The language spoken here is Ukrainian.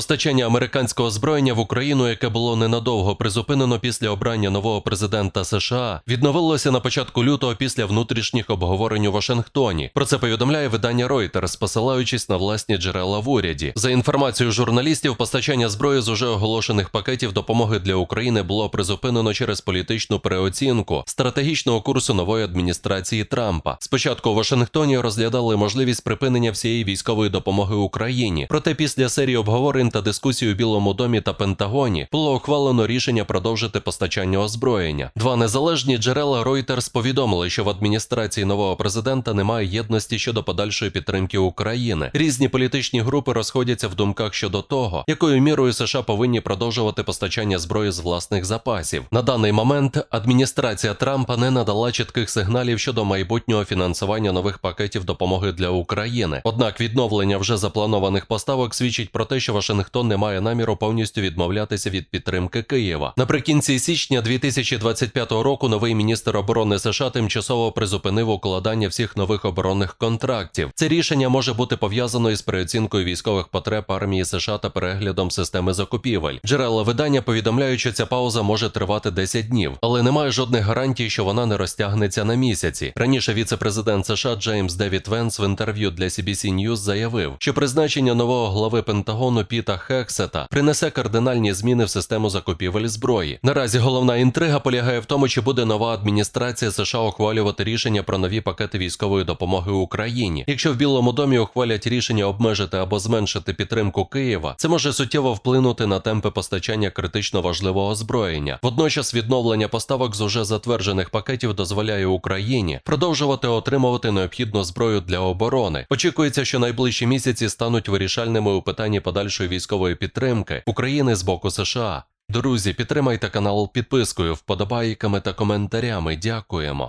Постачання американського озброєння в Україну, яке було ненадовго призупинено після обрання нового президента США, відновилося на початку лютого після внутрішніх обговорень у Вашингтоні. Про це повідомляє видання Reuters, посилаючись на власні джерела в уряді. За інформацією журналістів, постачання зброї з уже оголошених пакетів допомоги для України було призупинено через політичну переоцінку стратегічного курсу нової адміністрації Трампа. Спочатку у Вашингтоні розглядали можливість припинення всієї військової допомоги Україні. Проте після серії обговорень та дискусій у Білому домі та Пентагоні було ухвалено рішення продовжити постачання озброєння. Два незалежні джерела Reuters повідомили, що в адміністрації нового президента немає єдності щодо подальшої підтримки України. Різні політичні групи розходяться в думках щодо того, якою мірою США повинні продовжувати постачання зброї з власних запасів. На даний момент адміністрація Трампа не надала чітких сигналів щодо майбутнього фінансування нових пакетів допомоги для України. Однак відновлення вже запланованих поставок свідчить про те, що Вашингтон не має наміру повністю відмовлятися від підтримки Києва. Наприкінці січня 2025 року новий міністр оборони США тимчасово призупинив укладання всіх нових оборонних контрактів. Це рішення може бути пов'язано із переоцінкою військових потреб армії США та переглядом системи закупівель. Джерела видання повідомляють, що ця пауза може тривати 10 днів, але немає жодних гарантій, що вона не розтягнеться на місяці. Раніше віце-президент США Джеймс Девід Венс в інтерв'ю для CBC News заявив, що призначення нового глави Пентагону Піта Хексета принесе кардинальні зміни в систему закупівель зброї. Наразі головна інтрига полягає в тому, чи буде нова адміністрація США ухвалювати рішення про нові пакети військової допомоги Україні. Якщо в Білому домі ухвалять рішення обмежити або зменшити підтримку Києва, це може суттєво вплинути на темпи постачання критично важливого озброєння. Водночас відновлення поставок з уже затверджених пакетів дозволяє Україні продовжувати отримувати необхідну зброю для оборони. Очікується, що найближчі місяці стануть вирішальними у питанні подальшої військової підтримки України з боку США. Друзі, підтримайте канал підпискою, вподобайками та коментарями. Дякуємо.